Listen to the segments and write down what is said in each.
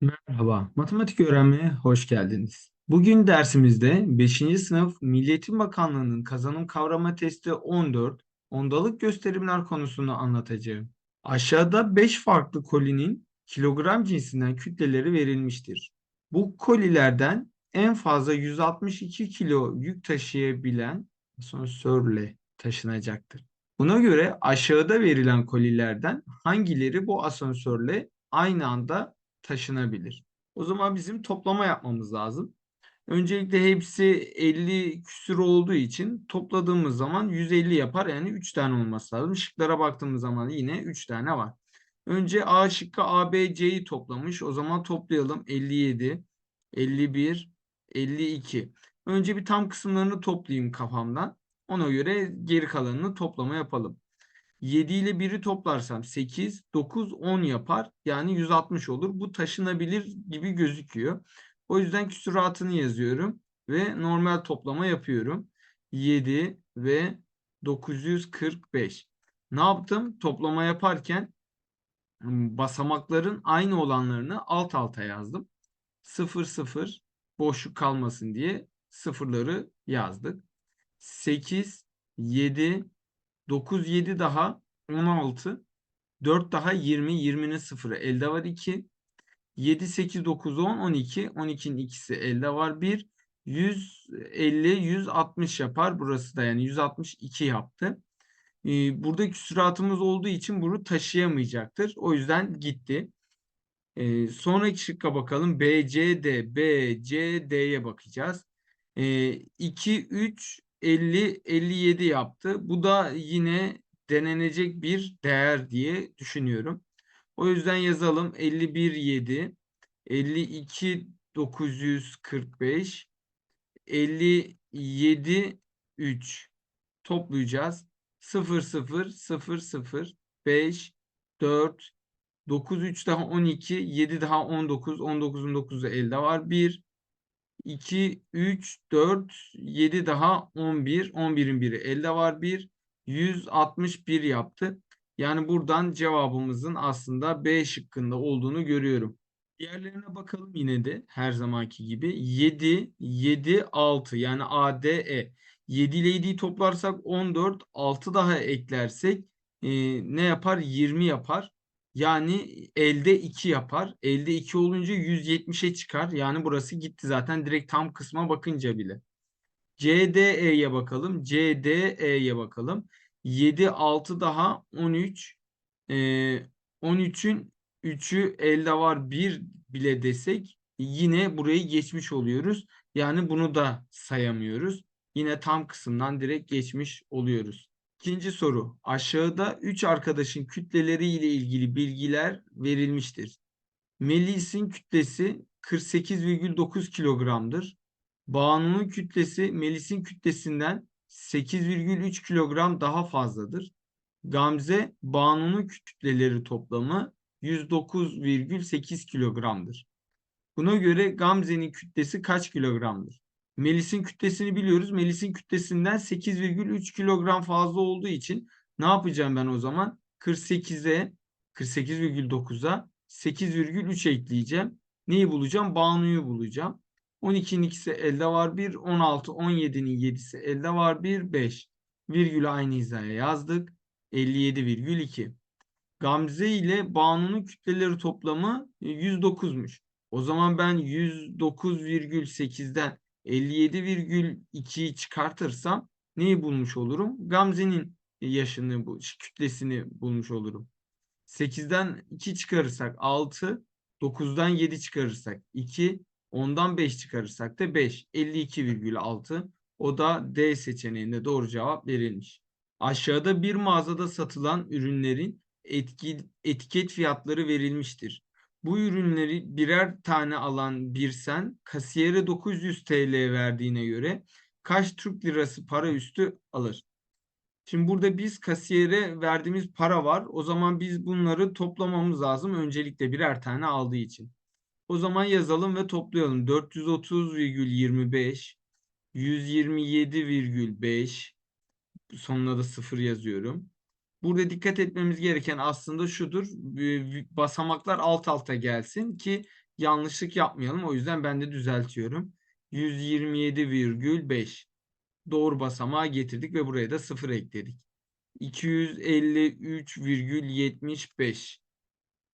Merhaba, matematik öğrenmeye hoş geldiniz. Bugün dersimizde 5. sınıf Milli Eğitim Bakanlığı'nın kazanım kavrama testi 14, ondalık gösterimler konusunu anlatacağım. Aşağıda 5 farklı kolinin kilogram cinsinden kütleleri verilmiştir. Bu kolilerden en fazla 162 kilo yük taşıyabilen asansörle taşınacaktır. Buna göre aşağıda verilen kolilerden hangileri bu asansörle aynı anda taşınabilir. O zaman bizim toplama yapmamız lazım. Öncelikle hepsi 50 küsür olduğu için topladığımız zaman 150 yapar. Yani 3 tane olması lazım. Şıklara baktığımız zaman yine 3 tane var. Önce A şıkkı A, B, C'yi toplamış. O zaman toplayalım. 57, 51, 52. Önce bir tam kısımlarını toplayayım kafamdan. Ona göre geri kalanını toplama yapalım. 7 ile 1'i toplarsam 8, 9, 10 yapar. Yani 160 olur. Bu taşınabilir gibi gözüküyor. O yüzden küsuratını yazıyorum ve normal toplama yapıyorum. 7 ve 945. Ne yaptım? Toplama yaparken basamakların aynı olanlarını alt alta yazdım. 0 0 boşluk kalmasın diye sıfırları yazdık. 8 7 9 7 daha 16 4 daha 20 20'nin sıfırı elde var 2 7 8 9 10 12 12'nin ikisi elde var 1 150 160 yapar burası da yani 162 yaptı. Ee, burada küsuratımız olduğu için bunu taşıyamayacaktır. O yüzden gitti. Ee, sonraki şıkka bakalım. B, C, D. B, C, D'ye bakacağız. Ee, 2, 3, 50, 57 yaptı. Bu da yine denenecek bir değer diye düşünüyorum. O yüzden yazalım 51, 7, 52, 945, 57, 3 toplayacağız. 0, 0, 0, 0, 5, 4, 9, 3 daha 12, 7 daha 19, 19'un 9'u elde var. 1, 2, 3, 4, 7 daha 11, 11'in biri elde var. 1, 161 yaptı. Yani buradan cevabımızın aslında B şıkkında olduğunu görüyorum. Diğerlerine bakalım yine de her zamanki gibi. 7, 7, 6 yani A, D, E. 7 ile 7'yi toplarsak 14, 6 daha eklersek e, ne yapar? 20 yapar. Yani elde 2 yapar. Elde 2 olunca 170'e çıkar. Yani burası gitti zaten direkt tam kısma bakınca bile. CDE'ye bakalım. CDE'ye bakalım. 7, 6 daha 13. Ee, 13'ün 3'ü elde var 1 bile desek yine burayı geçmiş oluyoruz. Yani bunu da sayamıyoruz. Yine tam kısımdan direkt geçmiş oluyoruz. İkinci soru. Aşağıda 3 arkadaşın kütleleri ile ilgili bilgiler verilmiştir. Melis'in kütlesi 48,9 kilogramdır. Banu'nun kütlesi Melis'in kütlesinden 8,3 kilogram daha fazladır. Gamze, Banu'nun kütleleri toplamı 109,8 kilogramdır. Buna göre Gamze'nin kütlesi kaç kilogramdır? Melis'in kütlesini biliyoruz. Melis'in kütlesinden 8,3 kilogram fazla olduğu için ne yapacağım ben o zaman? 48'e 48,9'a 8,3 ekleyeceğim. Neyi bulacağım? Banu'yu bulacağım. 12'nin ikisi elde var 1, 16, 17'nin 7'si elde var 1, 5. Virgülü aynı hizaya yazdık. 57,2. Gamze ile Banu'nun kütleleri toplamı 109'muş. O zaman ben 109,8'den 57,2'yi çıkartırsam neyi bulmuş olurum? Gamze'nin yaşını, bu kütlesini bulmuş olurum. 8'den 2 çıkarırsak 6, 9'dan 7 çıkarırsak 2, 10'dan 5 çıkarırsak da 5. 52,6. O da D seçeneğinde doğru cevap verilmiş. Aşağıda bir mağazada satılan ürünlerin etki, etiket fiyatları verilmiştir. Bu ürünleri birer tane alan bir sen kasiyere 900 TL verdiğine göre kaç Türk lirası para üstü alır? Şimdi burada biz kasiyere verdiğimiz para var. O zaman biz bunları toplamamız lazım. Öncelikle birer tane aldığı için. O zaman yazalım ve toplayalım. 430,25 127,5 sonuna da 0 yazıyorum. Burada dikkat etmemiz gereken aslında şudur. Basamaklar alt alta gelsin ki yanlışlık yapmayalım. O yüzden ben de düzeltiyorum. 127,5 doğru basamağa getirdik ve buraya da 0 ekledik. 253,75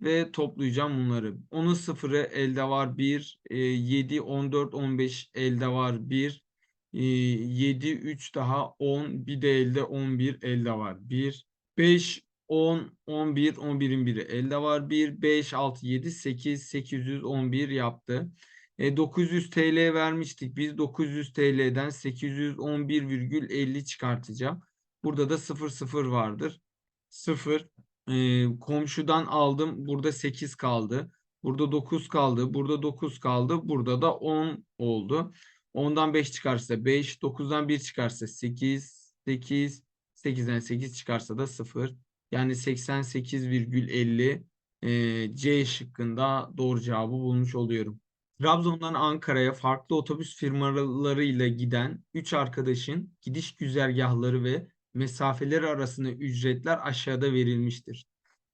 ve toplayacağım bunları. 10'u 0'ı elde var 1, 7, 14, 15 elde var 1, 7, 3 daha 10, bir de elde 11 elde var 1, 5, 10, 11, 11'in biri elde var 1, 5, 6, 7, 8, 811 yaptı. E, 900 TL vermiştik. Biz 900 TL'den 811,50 çıkartacağım. Burada da 0 0 vardır. 0 e, komşudan aldım. Burada 8 kaldı. Burada 9 kaldı. Burada 9 kaldı. Burada da 10 oldu. 10'dan 5 çıkarsa 5. 9'dan 1 çıkarsa 8. 8. 8'den 8 çıkarsa da 0. Yani 88,50 e, C şıkkında doğru cevabı bulmuş oluyorum. Trabzon'dan Ankara'ya farklı otobüs firmalarıyla giden 3 arkadaşın gidiş güzergahları ve mesafeleri arasında ücretler aşağıda verilmiştir.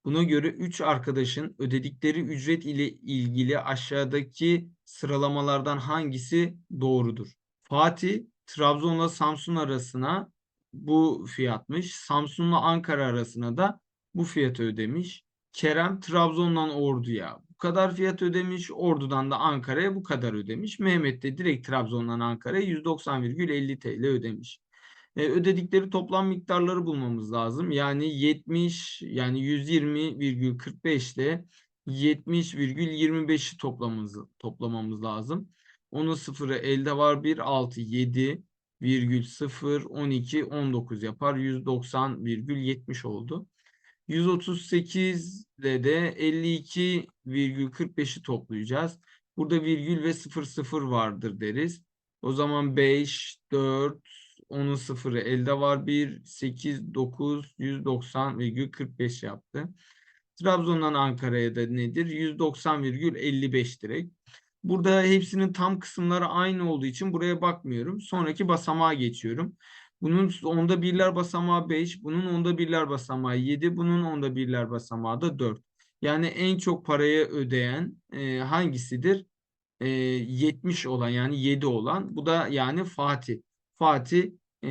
Buna göre 3 arkadaşın ödedikleri ücret ile ilgili aşağıdaki sıralamalardan hangisi doğrudur? Fatih Trabzon'la Samsun arasına bu fiyatmış. Samsun'la Ankara arasına da bu fiyatı ödemiş. Kerem Trabzon'dan Ordu'ya bu kadar fiyat ödemiş. Ordu'dan da Ankara'ya bu kadar ödemiş. Mehmet de direkt Trabzon'dan Ankara'ya 190,50 TL ödemiş. E, ödedikleri toplam miktarları bulmamız lazım. Yani 70 yani 120,45 ile 70,25'i toplamamız, toplamamız lazım. Onun sıfırı elde var 1, 6, 7 virgül 0, 12, 19 yapar. 190,70 oldu. 138 ile de 52,45'i toplayacağız. Burada virgül ve 0 0 vardır deriz. O zaman 5, 4, onun sıfırı elde var 1, 8, 9, 190,45 yaptı. Trabzon'dan Ankara'ya da nedir? 190,55 direkt. Burada hepsinin tam kısımları aynı olduğu için buraya bakmıyorum. Sonraki basamağa geçiyorum. Bunun onda birler basamağı 5, bunun onda birler basamağı 7, bunun onda birler basamağı da 4. Yani en çok parayı ödeyen e, hangisidir? E, 70 olan yani 7 olan. Bu da yani Fatih. Fatih e,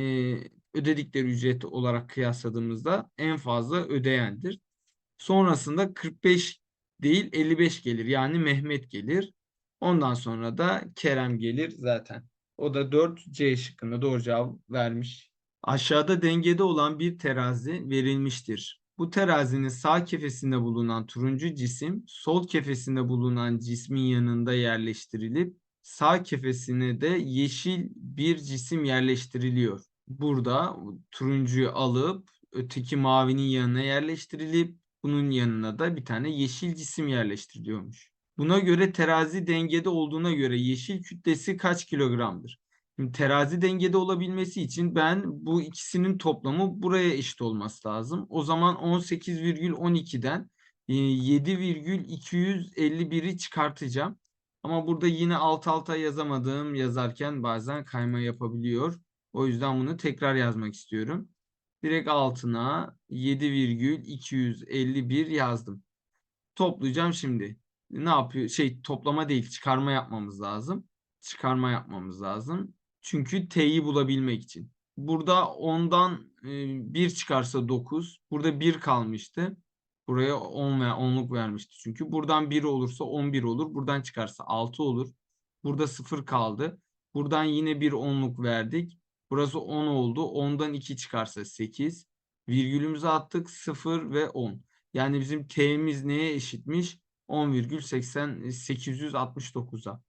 ödedikleri ücret olarak kıyasladığımızda en fazla ödeyendir. Sonrasında 45 değil 55 gelir. Yani Mehmet gelir. Ondan sonra da Kerem gelir zaten. O da 4 C şıkkında doğru cevap vermiş. Aşağıda dengede olan bir terazi verilmiştir. Bu terazinin sağ kefesinde bulunan turuncu cisim sol kefesinde bulunan cismin yanında yerleştirilip sağ kefesine de yeşil bir cisim yerleştiriliyor. Burada turuncuyu alıp öteki mavinin yanına yerleştirilip bunun yanına da bir tane yeşil cisim yerleştiriliyormuş. Buna göre terazi dengede olduğuna göre yeşil kütlesi kaç kilogramdır? Şimdi terazi dengede olabilmesi için ben bu ikisinin toplamı buraya eşit olması lazım. O zaman 18,12'den 7,251'i e, çıkartacağım. Ama burada yine alt alta yazamadığım yazarken bazen kayma yapabiliyor. O yüzden bunu tekrar yazmak istiyorum. Direkt altına 7,251 yazdım. Toplayacağım şimdi. Ne yapıyor? Şey toplama değil çıkarma yapmamız lazım. Çıkarma yapmamız lazım. Çünkü t'yi bulabilmek için. Burada 10'dan 1 çıkarsa 9. Burada 1 kalmıştı. Buraya 10 veya 10'luk vermişti. Çünkü buradan 1 olursa 11 olur. Buradan çıkarsa 6 olur. Burada 0 kaldı. Buradan yine bir 10'luk verdik. Burası 10 oldu. 10'dan 2 çıkarsa 8. Virgülümüzü attık 0 ve 10. Yani bizim t'miz neye eşitmiş? 10,869'a.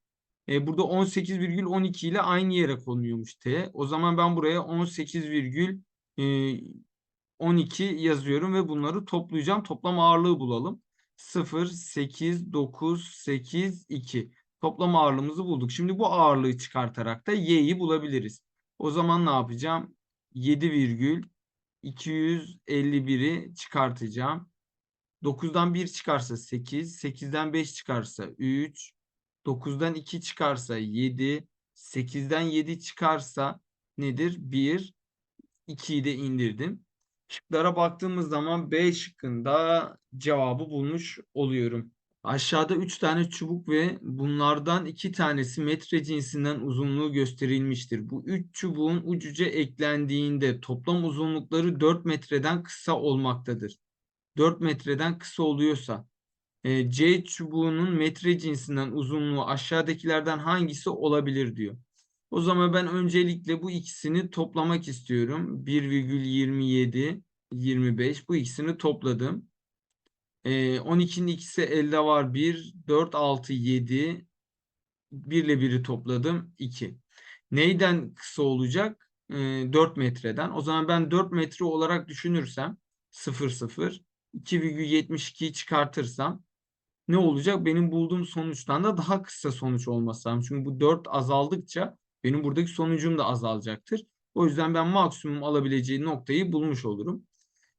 E, burada 18,12 ile aynı yere konuyormuş t. O zaman ben buraya 18,12 yazıyorum ve bunları toplayacağım. Toplam ağırlığı bulalım. 0, 8, 9, 8, 2. Toplam ağırlığımızı bulduk. Şimdi bu ağırlığı çıkartarak da y'yi bulabiliriz. O zaman ne yapacağım? 7,251'i çıkartacağım. 9'dan 1 çıkarsa 8, 8'den 5 çıkarsa 3, 9'dan 2 çıkarsa 7, 8'den 7 çıkarsa nedir? 1, 2'yi de indirdim. Şıklara baktığımız zaman B şıkkında cevabı bulmuş oluyorum. Aşağıda 3 tane çubuk ve bunlardan 2 tanesi metre cinsinden uzunluğu gösterilmiştir. Bu 3 çubuğun ucuca eklendiğinde toplam uzunlukları 4 metreden kısa olmaktadır. 4 metreden kısa oluyorsa e, C çubuğunun metre cinsinden uzunluğu aşağıdakilerden hangisi olabilir diyor. O zaman ben öncelikle bu ikisini toplamak istiyorum. 1,27 25 bu ikisini topladım. E, 12'nin ikisi elde var 1 4 6 7 1 ile 1'i topladım 2. Neyden kısa olacak? E, 4 metreden. O zaman ben 4 metre olarak düşünürsem 0 0 2,72'yi çıkartırsam ne olacak? Benim bulduğum sonuçtan da daha kısa sonuç olması lazım. Çünkü bu 4 azaldıkça benim buradaki sonucum da azalacaktır. O yüzden ben maksimum alabileceği noktayı bulmuş olurum.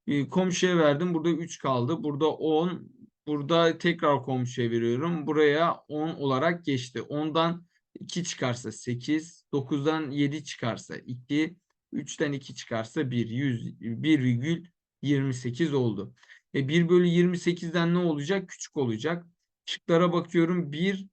E, komşuya verdim. Burada 3 kaldı. Burada 10. Burada tekrar komşuya veriyorum. Buraya 10 olarak geçti. 10'dan 2 çıkarsa 8. 9'dan 7 çıkarsa 2. 3'ten 2 çıkarsa 1. 100, 1,28 oldu. E 1 bölü 28'den ne olacak? Küçük olacak. Şıklara bakıyorum. 1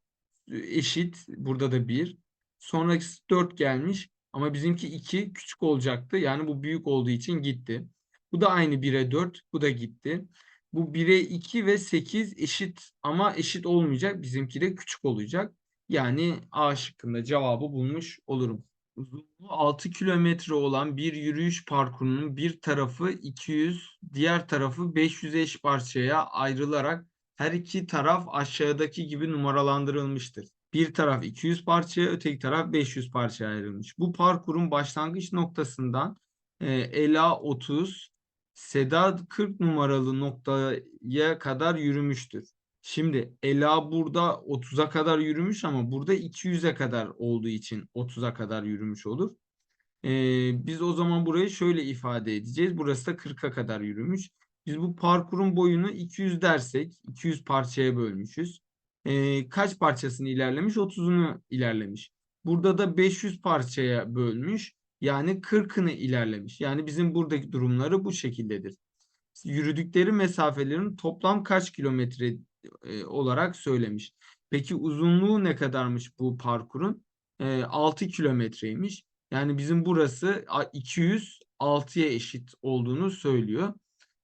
eşit. Burada da 1. Sonraki 4 gelmiş. Ama bizimki 2 küçük olacaktı. Yani bu büyük olduğu için gitti. Bu da aynı 1'e 4. Bu da gitti. Bu 1'e 2 ve 8 eşit ama eşit olmayacak. Bizimki de küçük olacak. Yani A şıkkında cevabı bulmuş olurum. Uzunluğu 6 kilometre olan bir yürüyüş parkurunun bir tarafı 200, diğer tarafı 500 eş parçaya ayrılarak her iki taraf aşağıdaki gibi numaralandırılmıştır. Bir taraf 200 parçaya, öteki taraf 500 parçaya ayrılmış. Bu parkurun başlangıç noktasından e, Ela 30, Sedat 40 numaralı noktaya kadar yürümüştür. Şimdi Ela burada 30'a kadar yürümüş ama burada 200'e kadar olduğu için 30'a kadar yürümüş olur. Ee, biz o zaman burayı şöyle ifade edeceğiz. Burası da 40'a kadar yürümüş. Biz bu parkurun boyunu 200 dersek 200 parçaya bölmüşüz. Ee, kaç parçasını ilerlemiş? 30'unu ilerlemiş. Burada da 500 parçaya bölmüş. Yani 40'ını ilerlemiş. Yani bizim buradaki durumları bu şekildedir. Yürüdükleri mesafelerin toplam kaç kilometre e, olarak söylemiş. Peki uzunluğu ne kadarmış bu parkurun? E, 6 kilometreymiş. Yani bizim burası 206'ya eşit olduğunu söylüyor.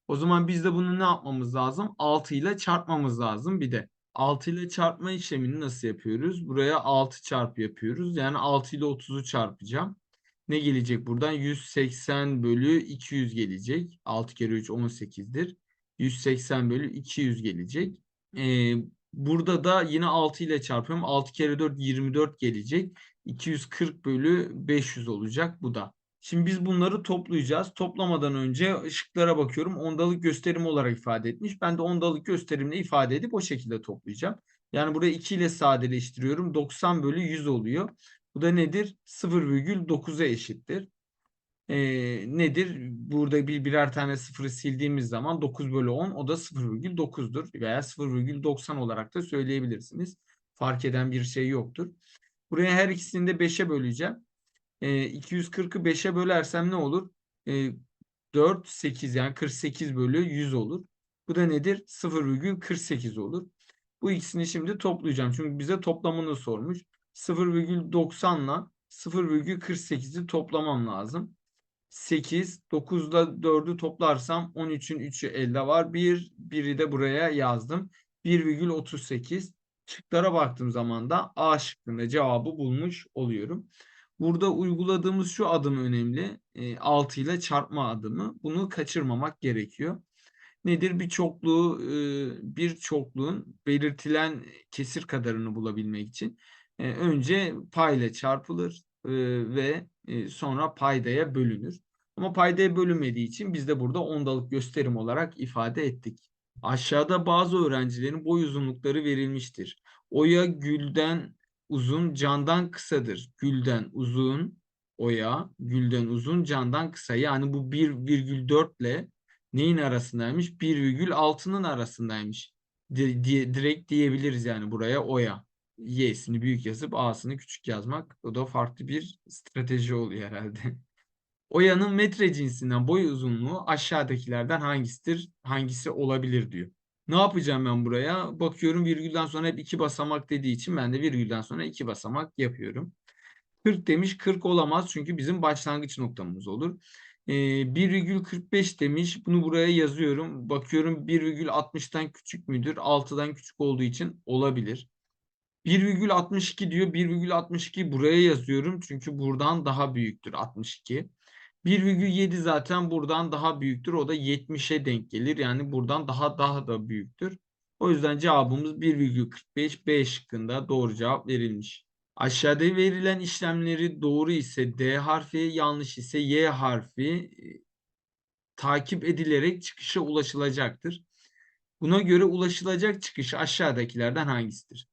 O zaman biz de bunu ne yapmamız lazım? 6 ile çarpmamız lazım bir de. 6 ile çarpma işlemini nasıl yapıyoruz? Buraya 6 çarpı yapıyoruz. Yani 6 ile 30'u çarpacağım. Ne gelecek buradan? 180 bölü 200 gelecek. 6 kere 3 18'dir. 180 bölü 200 gelecek. Ee, burada da yine 6 ile çarpıyorum. 6 kere 4 24 gelecek. 240 bölü 500 olacak bu da. Şimdi biz bunları toplayacağız. Toplamadan önce ışıklara bakıyorum. Ondalık gösterim olarak ifade etmiş. Ben de ondalık gösterimle ifade edip o şekilde toplayacağım. Yani burayı 2 ile sadeleştiriyorum. 90 bölü 100 oluyor. Bu da nedir? 0,9'a eşittir. Ee, nedir? Burada bir birer tane sıfırı sildiğimiz zaman 9 bölü 10 o da 0,9'dur veya 0,90 olarak da söyleyebilirsiniz. Fark eden bir şey yoktur. Buraya her ikisini de 5'e böleceğim. Ee, 240'ı 5'e bölersem ne olur? Ee, 4, 8 yani 48 bölü 100 olur. Bu da nedir? 0,48 olur. Bu ikisini şimdi toplayacağım. Çünkü bize toplamını sormuş. 0,90 ile 0,48'i toplamam lazım. 8, 9'da 4'ü toplarsam 13'ün 3'ü elde var. 1, 1'i de buraya yazdım. 1,38. Şıklara baktığım zaman da A şıkkında cevabı bulmuş oluyorum. Burada uyguladığımız şu adım önemli. E, 6 ile çarpma adımı. Bunu kaçırmamak gerekiyor. Nedir? Bir çokluğu, e, bir çokluğun belirtilen kesir kadarını bulabilmek için e, önce payla çarpılır e, ve e, sonra paydaya bölünür. Ama paydaya bölünmediği için biz de burada ondalık gösterim olarak ifade ettik. Aşağıda bazı öğrencilerin boy uzunlukları verilmiştir. Oya gülden uzun, candan kısadır. Gülden uzun, oya, gülden uzun, candan kısa. Yani bu 1,4 ile neyin arasındaymış? 1,6'nın arasındaymış. Di, di, direkt diyebiliriz yani buraya oya. Y'sini büyük yazıp A'sını küçük yazmak. O da farklı bir strateji oluyor herhalde. Oya'nın metre cinsinden boy uzunluğu aşağıdakilerden hangisidir? Hangisi olabilir diyor. Ne yapacağım ben buraya? Bakıyorum virgülden sonra hep iki basamak dediği için ben de virgülden sonra iki basamak yapıyorum. 40 demiş 40 olamaz çünkü bizim başlangıç noktamız olur. Ee, 1,45 demiş bunu buraya yazıyorum. Bakıyorum 1,60'tan küçük müdür? 6'dan küçük olduğu için olabilir. 1,62 diyor. 1,62 buraya yazıyorum. Çünkü buradan daha büyüktür 62. 1,7 zaten buradan daha büyüktür. O da 70'e denk gelir. Yani buradan daha daha da büyüktür. O yüzden cevabımız 1,45 B şıkkında doğru cevap verilmiş. Aşağıda verilen işlemleri doğru ise D harfi, yanlış ise Y harfi e, takip edilerek çıkışa ulaşılacaktır. Buna göre ulaşılacak çıkış aşağıdakilerden hangisidir?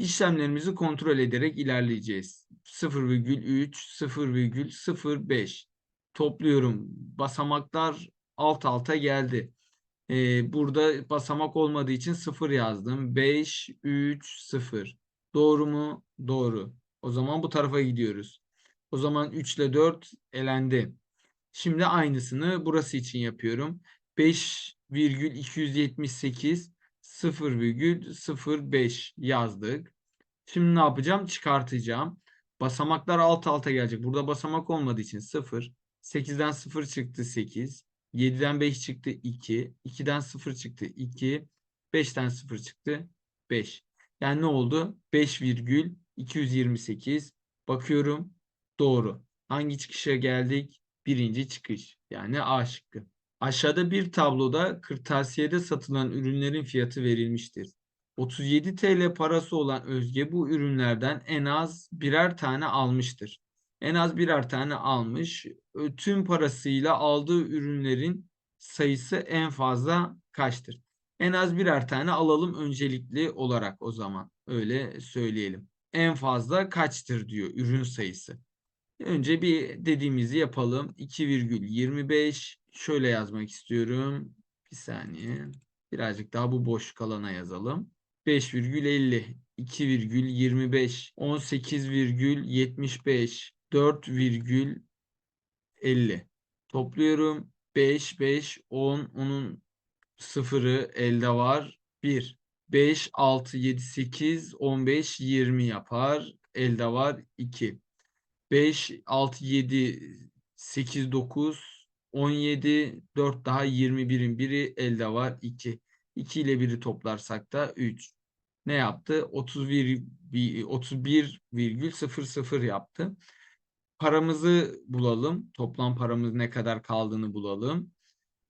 İşlemlerimizi kontrol ederek ilerleyeceğiz. 0,3, 0,05 topluyorum. Basamaklar alt alta geldi. Ee, burada basamak olmadığı için 0 yazdım. 5, 3, 0. Doğru mu? Doğru. O zaman bu tarafa gidiyoruz. O zaman 3 ile 4 elendi. Şimdi aynısını burası için yapıyorum. 5,278 0,05 yazdık. Şimdi ne yapacağım? Çıkartacağım. Basamaklar alt alta gelecek. Burada basamak olmadığı için 0. 8'den 0 çıktı 8. 7'den 5 çıktı 2. 2'den 0 çıktı 2. 5'ten 0 çıktı 5. Yani ne oldu? 5,228. Bakıyorum. Doğru. Hangi çıkışa geldik? Birinci çıkış. Yani A şıkkı. Aşağıda bir tabloda kırtasiyede satılan ürünlerin fiyatı verilmiştir. 37 TL parası olan Özge bu ürünlerden en az birer tane almıştır. En az birer tane almış. Tüm parasıyla aldığı ürünlerin sayısı en fazla kaçtır? En az birer tane alalım öncelikli olarak o zaman. Öyle söyleyelim. En fazla kaçtır diyor ürün sayısı. Önce bir dediğimizi yapalım. 2,25 şöyle yazmak istiyorum. Bir saniye. Birazcık daha bu boş kalana yazalım. 5,50 2,25 18,75 4,50 topluyorum. 5 5 10 onun sıfırı elde var. 1 5 6 7 8 15 20 yapar. Elde var 2 5 6 7 8 9 17 4 daha 21'in biri elde var 2. 2 ile 1'i toplarsak da 3 ne yaptı? 31 31,00 yaptı. Paramızı bulalım. Toplam paramız ne kadar kaldığını bulalım.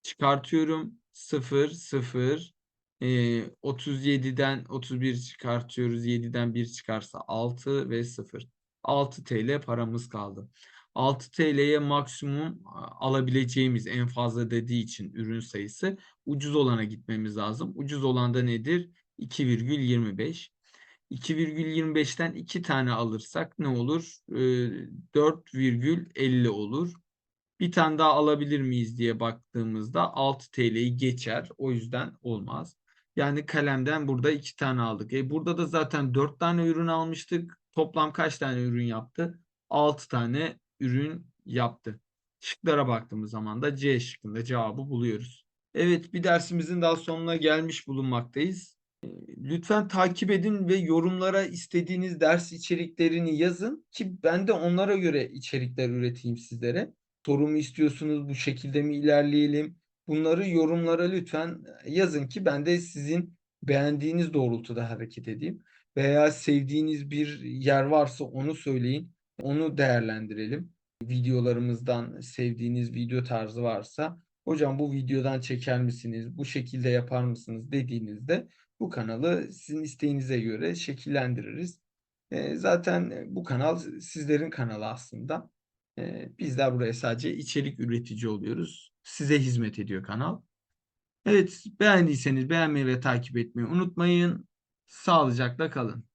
Çıkartıyorum. 0 0 e, 37'den 31 çıkartıyoruz. 7'den 1 çıkarsa 6 ve 0. 6 TL paramız kaldı. 6 TL'ye maksimum alabileceğimiz en fazla dediği için ürün sayısı ucuz olana gitmemiz lazım. Ucuz olan da nedir? 2,25. 2,25'ten 2 tane alırsak ne olur? 4,50 olur. Bir tane daha alabilir miyiz diye baktığımızda 6 TL'yi geçer. O yüzden olmaz. Yani kalemden burada 2 tane aldık. E burada da zaten 4 tane ürün almıştık. Toplam kaç tane ürün yaptı? 6 tane ürün yaptı. Şıklara baktığımız zaman da C şıkkında cevabı buluyoruz. Evet bir dersimizin daha sonuna gelmiş bulunmaktayız. Lütfen takip edin ve yorumlara istediğiniz ders içeriklerini yazın ki ben de onlara göre içerikler üreteyim sizlere. Soru mu istiyorsunuz? Bu şekilde mi ilerleyelim? Bunları yorumlara lütfen yazın ki ben de sizin beğendiğiniz doğrultuda hareket edeyim. Veya sevdiğiniz bir yer varsa onu söyleyin. Onu değerlendirelim. Videolarımızdan sevdiğiniz video tarzı varsa hocam bu videodan çeker misiniz? Bu şekilde yapar mısınız dediğinizde bu kanalı sizin isteğinize göre şekillendiririz. E, zaten bu kanal sizlerin kanalı aslında. E, bizler buraya sadece içerik üretici oluyoruz. Size hizmet ediyor kanal. Evet beğendiyseniz beğenmeyi ve takip etmeyi unutmayın. Sağlıcakla kalın.